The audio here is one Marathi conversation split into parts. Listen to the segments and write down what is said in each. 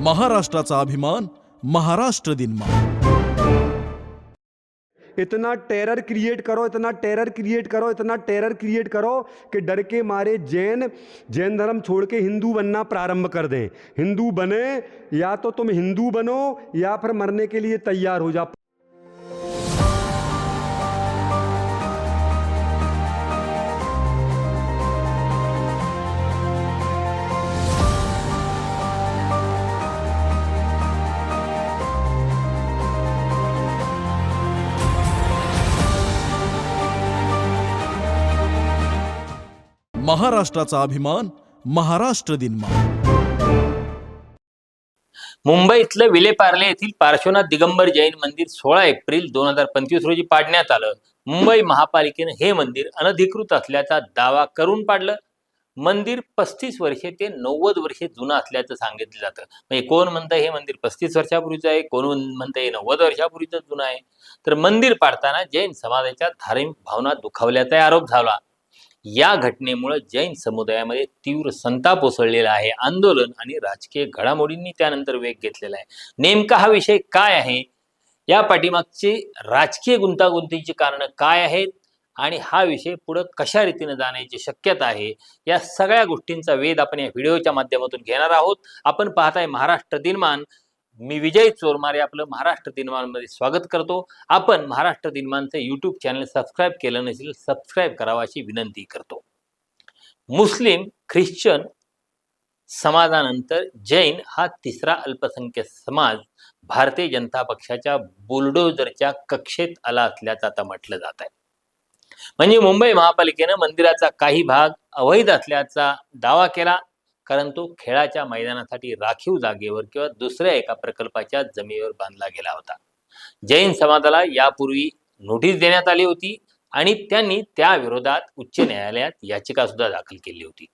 महाराष्ट्राचा अभिमान, महाराष्ट्र दिन मा इतना टेरर क्रिएट करो, इतना टेरर क्रिएट करो, इतना टेरर क्रिएट करो कि डर के मारे जैन जैन धर्म छोड़ के हिंदू बनना प्रारंभ कर दें। हिंदू बने, या तो तुम हिंदू बनो, या फिर मरने के लिए तैयार हो जाओ महाराष्ट्राचा अभिमान महाराष्ट्र दिन मुंबईतलं विलेपार्ले येथील पार्श्वनाथ दिगंबर जैन मंदिर सोळा एप्रिल दोन हजार पंचवीस रोजी पाडण्यात आलं. मुंबई महापालिकेनं हे मंदिर अनधिकृत असल्याचा दावा करून पाडलं. मंदिर पस्तीस वर्षे ते नव्वद वर्षे जुनं असल्याचं सांगितलं जातं. म्हणजे कोण म्हणतं हे मंदिर पस्तीस वर्षापूर्वीचं आहे कोण म्हणतं हे नव्वद वर्षापूर्वीचं जुनं आहे? तर मंदिर पाडताना जैन समाजाच्या धार्मिक भावना दुखावल्याचा आरोप झाला. या घटनेमुळे जैन समुदायामध्ये तीव्र संताप उसळलेला आहे. आंदोलन आणि राजकीय घडामोडींनी त्यानंतर वेग घेतलेला आहे. नेमका हा विषय काय आहे? या पाठीमागचे राजकीय गुंतागुंतीची कारणं काय आहेत? आणि हा विषय पुढं कशा रीतीने जाण्याची शक्यता आहे? या सगळ्या गोष्टींचा वेध आपण या व्हिडिओच्या माध्यमातून घेणार आहोत. आपण पाहताय महाराष्ट्र दिनमान. मी विजय चोरमारे आपलं महाराष्ट्र दिनमानमध्ये स्वागत करतो. आपण महाराष्ट्र दिनमानचं यूट्यूब चॅनल सबस्क्राईब केलं नसेल सबस्क्राईब करावा अशी विनंती करतो. मुस्लिम ख्रिश्चन समाजानंतर जैन हा तिसरा अल्पसंख्याक समाज भारतीय जनता पक्षाच्या बुलडोजरच्या कक्षेत आला असल्याचं आता म्हटलं जात आहे म्हणजे मुंबई महापालिकेनं मंदिराचा काही भाग अवैध असल्याचा दावा केला. कारण तो खेळाच्या मैदानासाठी राखीव जागेवर किंवा दुसऱ्या एका प्रकल्पाच्या जमिनीवर बांधला गेला होता. जैन समाजाला यापूर्वी नोटीस देण्यात आली होती आणि त्यांनी त्या विरोधात उच्च न्यायालयात याचिका सुद्धा दाखल केली होती.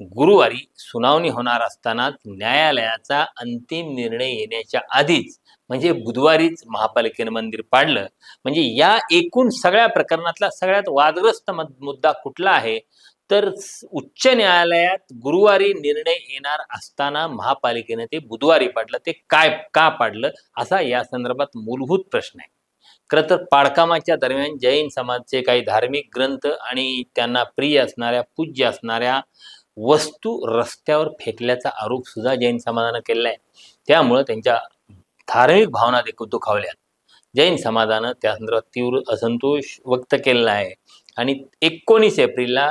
गुरुवारी सुनावणी होणार असतानाच न्यायालयाचा अंतिम निर्णय येण्याच्या आधीच म्हणजे बुधवारीच महापालिकेनं मंदिर पाडलं. म्हणजे या एकूण सगळ्या प्रकरणातला सगळ्यात वादग्रस्त मुद्दा कुठला आहे? तर उच्च न्यायालयात गुरुवारी निर्णय येणार असताना महापालिकेने ते बुधवारी पाडलं. ते काय का पाडलं? असा या संदर्भात मूलभूत प्रश्न आहे. खरं तर पाडकामाच्या दरम्यान जैन समाजचे काही धार्मिक ग्रंथ आणि त्यांना प्रिय असणाऱ्या पूज्य असणाऱ्या वस्तू रस्त्यावर फेकल्याचा आरोप सुद्धा जैन समाजानं केलेला आहे. त्यामुळं त्यांच्या धार्मिक भावना देखील दुखावल्यात. जैन समाजानं त्या संदर्भात तीव्र असंतोष व्यक्त केलेला आहे. आणि एकोणीस एप्रिलला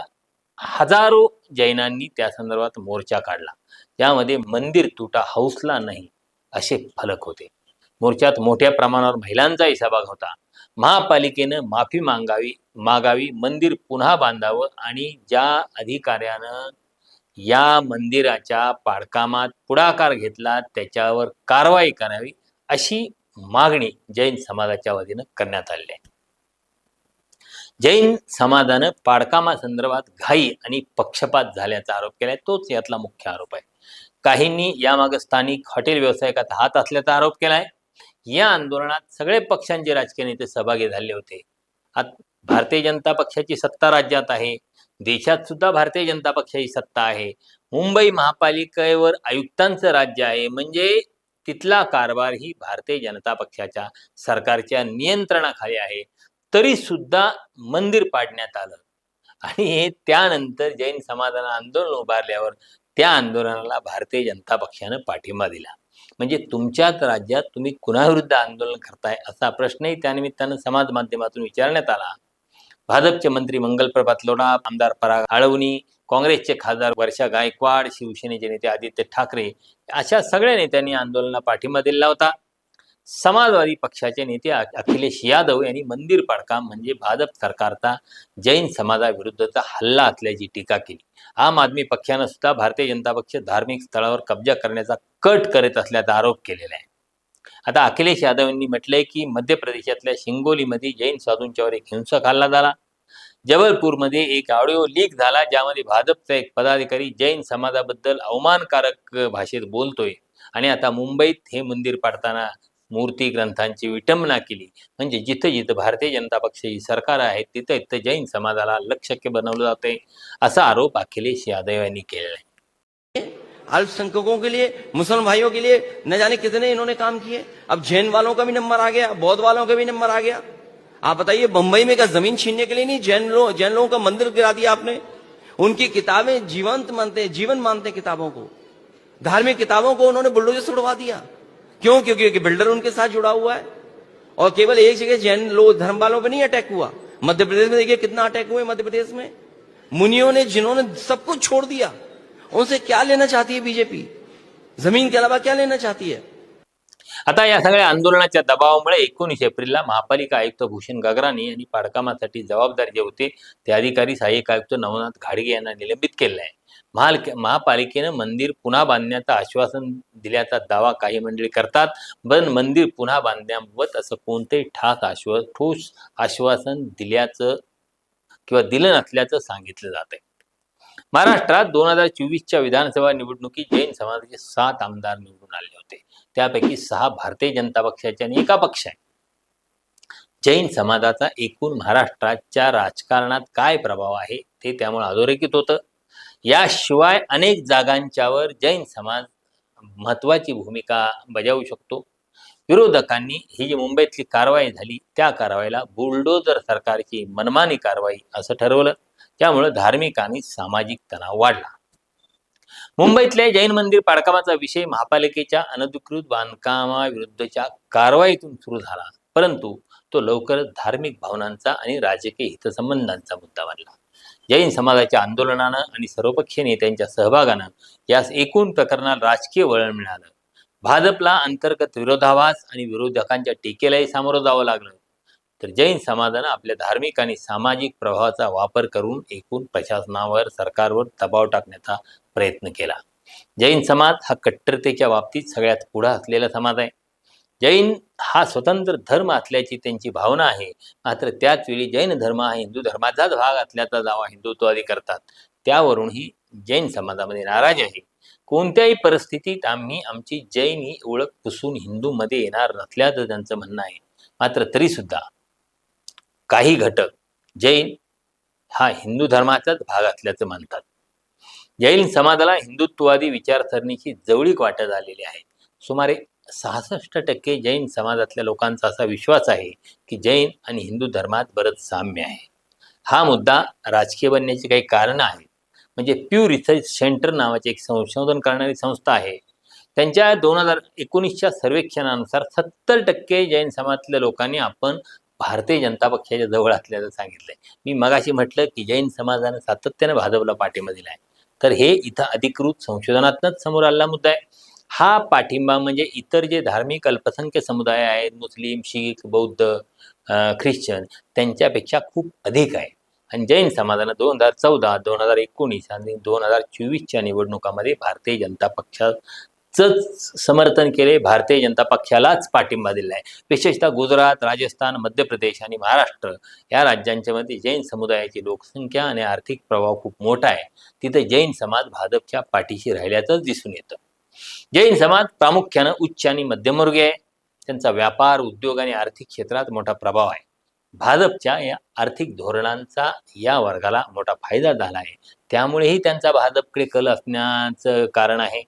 हजारो जैनांनी त्या संदर्भात मोर्चा काढला. त्यामध्ये मंदिर तुटा हौसला नाही असे फलक होते. मोर्चात मोठ्या प्रमाणावर महिलांचाही सहभाग होता. महापालिकेनं माफी मागावी मागावी मंदिर पुन्हा बांधावं आणि ज्या अधिकाऱ्यानं या मंदिराच्या पाडकामात पुढाकार घेतला त्याच्यावर कारवाई करावी अशी मागणी जैन समाजाच्या वतीनं करण्यात आली आहे. जैन समाजानं पाडकामासंदर्भात घाई आणि पक्षपात झाल्याचा आरोप केलाय तोच यातला मुख्य आरोप आहे. काहींनी यामागे स्थानिक हॉटेल व्यावसायिकात हात असल्याचा आरोप केलाय. या आंदोलनात सगळे पक्षांचे राजकीय नेते सहभागी झाले होते. भारतीय जनता पक्षाची सत्ता राज्यात आहे. देशात सुद्धा भारतीय जनता पक्षाची सत्ता आहे. मुंबई महापालिकेवर आयुक्तांचं राज्य आहे. म्हणजे तिथला कारभार ही भारतीय जनता पक्षाच्या सरकारच्या नियंत्रणाखाली आहे. तरी सुद्धा मंदिर पाडण्यात आलं. आणि हे त्यानंतर जैन समाधान आंदोलन उभारल्यावर त्या आंदोलनाला भारतीय जनता पक्षानं पाठिंबा दिला. म्हणजे तुमच्याच राज्यात तुम्ही कुणाविरुद्ध आंदोलन करताय असा प्रश्नही त्यानिमित्तानं समाज माध्यमातून विचारण्यात आला. भाजपचे मंत्री मंगल प्रभात लोढा आमदार पराग आळवणी काँग्रेसचे खासदार वर्षा गायकवाड शिवसेनेचे नेते आदित्य ठाकरे अशा सगळ्या नेत्यांनी आंदोलनाला पाठिंबा दिला होता. समाजवादी पक्षाचे नेते अखिलेश यादव यांनी मंदिर पाडकाम म्हणजे भाजप सरकारचा जैन समाजाविरुद्धचा हल्ला असल्याची टीका केली. आम आदमी पक्षानं सुद्धा भारतीय जनता पक्ष धार्मिक स्थळावर कब्जा करण्याचा कट करत असल्याचा आरोप केलेला आहे. आता अखिलेश यादव यांनी म्हटलंय की मध्य प्रदेशातल्या शिंगोलीमध्ये जैन साधूंच्यावर एक हिंसक हल्ला झाला. जबलपूरमध्ये एक ऑडिओ लीक झाला ज्यामध्ये भाजपचा एक पदाधिकारी जैन समाजाबद्दल अवमानकारक भाषेत बोलतोय. आणि आता मुंबईत हे मंदिर पाडताना मूर्ती ग्रंथांची विटंबना केली. म्हणजे जिथं जिथं भारतीय जनता पक्षाची सरकार आहे, तिथं तिथं जैन समाजाला लक्ष्य बनवलं जाते, असा आरोप अखिलेश यादव यांनी केलेला आहे. अल्पसंख्यकों के लिए, मुसलमान भाइयों के लिए, न जाने कितने इन्होंने काम किए. अब जैन वालों का भी नंबर आ गया, बौद्ध वालों का भी नंबर आ गया. आप बताइए, बंबई में क्या ज़मीन छीनने के लिए नहीं, जैन लोग जैन लोगों का मंदिर गिरा दिया आपने? उनकी किताबें जीवंत मानते हैं जीवन मानते किताबों को. धार्मिक किताबों को उन्होंने बुलडोजर से उड़वा दिया. क्यों? क्योंकि बिल्डर उनके साथ जुड़ा हुआ है। और केवल एक जगह जैन लोग धर्म वालों पर नहीं अटैक हुआ। मध्य प्रदेश में देखिए कितना अटैक हुए मध्य प्रदेश में। मुनियों ने जिन्होंने सब कुछ छोड़ दिया उनसे क्या लेना चाहती है बीजेपी जमीन के अलावा क्या लेना चाहती है? आता या सगळ्या आंदोलनाच्या दबावामुळे एकोणीस एप्रिलला महापालिका आयुक्त भूषण गगराणी यांनी पाडकामासाठी जबाबदार जे होते ते अधिकारी सहाय्यक आयुक्त नवनाथ घाडगे यांना निलंबित केले आहे महाल महापालिकेनं मंदिर पुन्हा बांधण्याचं आश्वासन दिल्याचा दावा काही मंडळी करतात. पण मंदिर पुन्हा बांधण्याबाबत असं कोणतेही ठाक आश्वा ठोस आश्वासन दिल्याचं किंवा दिलं नसल्याचं सांगितलं जात आहे महाराष्ट्रात दोन हजार चोवीसच्या विधानसभा निवडणुकीत जैन समाजाचे सात आमदार निवडून आले होते. त्यापैकी सहा भारतीय जनता पक्षाचे आणि एका पक्ष आहे जैन समाजाचा एकूण महाराष्ट्राच्या राजकारणात काय प्रभाव आहे ते त्यामुळे अधोरेखित होतं. याशिवाय अनेक जागांच्यावर जैन समाज महत्वाची भूमिका बजावू शकतो. विरोधकांनी ही जी मुंबईतली कारवाई झाली त्या कारवाईला बुलडोजर सरकारची मनमानी कारवाई असं ठरवलं. त्यामुळे धार्मिक आणि सामाजिक तणाव वाढला. मुंबईतल्या जैन मंदिर पाडकामाचा विषय महापालिकेच्या अनधिकृत बांधकामाविरुद्धच्या कारवाईतून सुरू झाला. परंतु तो लवकरच धार्मिक भावनांचा आणि राजकीय हितसंबंधांचा मुद्दा बनला. जैन समाजाच्या आंदोलनानं आणि सर्वपक्षीय नेत्यांच्या सहभागानं यास एकूण प्रकरणाला राजकीय वळण मिळालं. भाजपला अंतर्गत विरोधाभास आणि विरोधकांच्या टीकेलाही सामोरं जावं लागलं. तर जैन समाजानं आपल्या धार्मिक आणि सामाजिक प्रभावाचा वापर करून एकूण प्रशासनावर सरकारवर दबाव टाकण्याचा प्रयत्न केला. जैन समाज हा कट्टरतेच्या बाबतीत सगळ्यात पुढा असलेला समाज आहे. जैन हा स्वतंत्र धर्म असल्याची त्यांची भावना आहे. मात्र त्याच वेळी जैन धर्म हा हिंदू धर्माचाच भाग असल्याचा दावा हिंदुत्ववादी करतात. त्यावरूनही जैन समाजामध्ये नाराज आहे. कोणत्याही परिस्थितीत आम्ही आमची जैन ही ओळख पुसून हिंदूमध्ये येणार नसल्याचं त्यांचं म्हणणं आहे. मात्र तरी सुद्धा काही घटक जैन हा हिंदू धर्माचाच भाग असल्याचं मानतात जैन समाजाला हिंदुत्ववादी विचारसरणीची जवळीक वाटत आलेली आहे. सुमारे सहासष्ट टक्के जैन समाजातल्या लोकांचा असा विश्वास आहे की जैन आणि हिंदू धर्मात बरंच साम्य आहे. हा मुद्दा राजकीय बनण्याची काही कारणं आहेत. म्हणजे प्यू रिसर्च सेंटर नावाची एक संशोधन करणारी संस्था आहे. त्यांच्या दोन हजार एकोणीसच्या सर्वेक्षणानुसार सत्तर टक्के जैन समाजातल्या लोकांनी आपण भारतीय जनता पक्षाच्या जवळ असल्याचं सांगितलंय. मी मगाशी म्हटलं की जैन समाजानं सातत्यानं भाजपला पाठिंबा दिलाय. तर हे इथं अधिकृत संशोधनातनंच समोर आलेला मुद्दा आहे. हा पाठिंबा म्हणजे इतर जे धार्मिक अल्पसंख्य समुदाय आहेत मुस्लिम शीख बौद्ध ख्रिश्चन त्यांच्यापेक्षा खूप अधिक आहे. आणि जैन समाजानं दोन हजार चौदा दोन हजार एकोणीस आणि दोन हजार चोवीसच्या निवडणुकामध्ये भारतीय जनता पक्षाचंच समर्थन केले. भारतीय जनता पक्षालाच पाठिंबा दिला आहे विशेषतः गुजरात राजस्थान मध्य प्रदेश आणि महाराष्ट्र या राज्यांच्या मध्ये जैन समुदायाची लोकसंख्या आणि आर्थिक प्रभाव खूप मोठा आहे. तिथे जैन समाज भाजपच्या पाठीशी राहिल्याचंच दिसून येतं. जैन समाज प्रामुख्यानं उच्च आणि मध्यमवर्गीय आहे. त्यांचा व्यापार उद्योग आणि आर्थिक क्षेत्रात मोठा प्रभाव आहे. भाजपच्या या आर्थिक धोरणांचा या वर्गाला मोठा फायदा झाला आहे. त्यामुळेही त्यांचा भाजपकडे कल असण्याचं कारण आहे.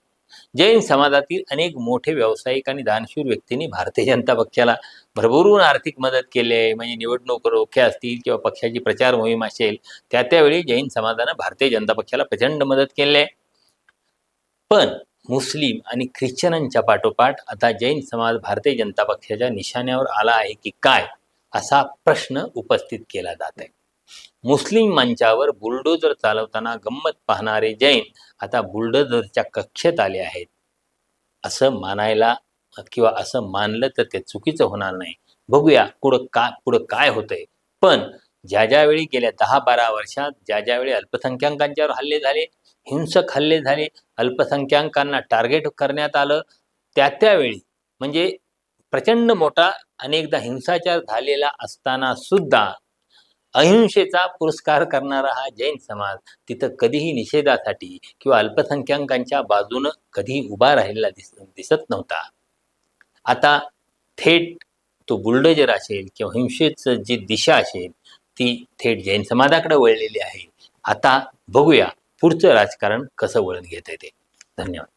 जैन समाजातील अनेक मोठे व्यावसायिक आणि दानशूर व्यक्तींनी भारतीय जनता पक्षाला भरभरून आर्थिक मदत केली आहे. म्हणजे निवडणूक रोखे असतील किंवा पक्षाची प्रचार मोहीम असेल त्या त्यावेळी जैन समाजानं भारतीय जनता पक्षाला प्रचंड मदत केली आहे. पण मुस्लिम आणि ख्रिश्चनांच्या पाठोपाठ आता जैन समाज भारतीय जनता पक्षाच्या निशाण्यावर आला आहे की काय असा प्रश्न उपस्थित केला जात आहे. मुस्लिम मंचावर बुलडोजर चालवताना गंमत पाहणारे जैन आता बुलडोजरच्या कक्षेत आले आहेत. असं मानायला किंवा असं मानलं तर ते चुकीचं होणार नाही. बघूया पुढं का पुढं काय होतंय. पण ज्या ज्यावेळी गेल्या दहा बारा वर्षात ज्या ज्यावेळी अल्पसंख्याकांच्यावर हल्ले झाले हिंसक हल्ले झाले. अल्पसंख्याकांना टार्गेट करण्यात आलं. त्या त्यावेळी म्हणजे प्रचंड मोठा अनेकदा हिंसाचार झालेला असताना सुद्धा अहिंसेचा पुरस्कार करणारा हा जैन समाज तिथं कधीही निषेधासाठी किंवा अल्पसंख्याकांच्या बाजूनं कधीही उभा राहिलेला दिस दिसत नव्हता. आता थेट तो बुलडोजर असेल किंवा हिंसेचं जी दिशा असेल ती थेट जैन समाजाकडे वळलेली आहे. आता बघूया पुढचं राजकारण कसं वळण घेत आहे ते धन्यवाद.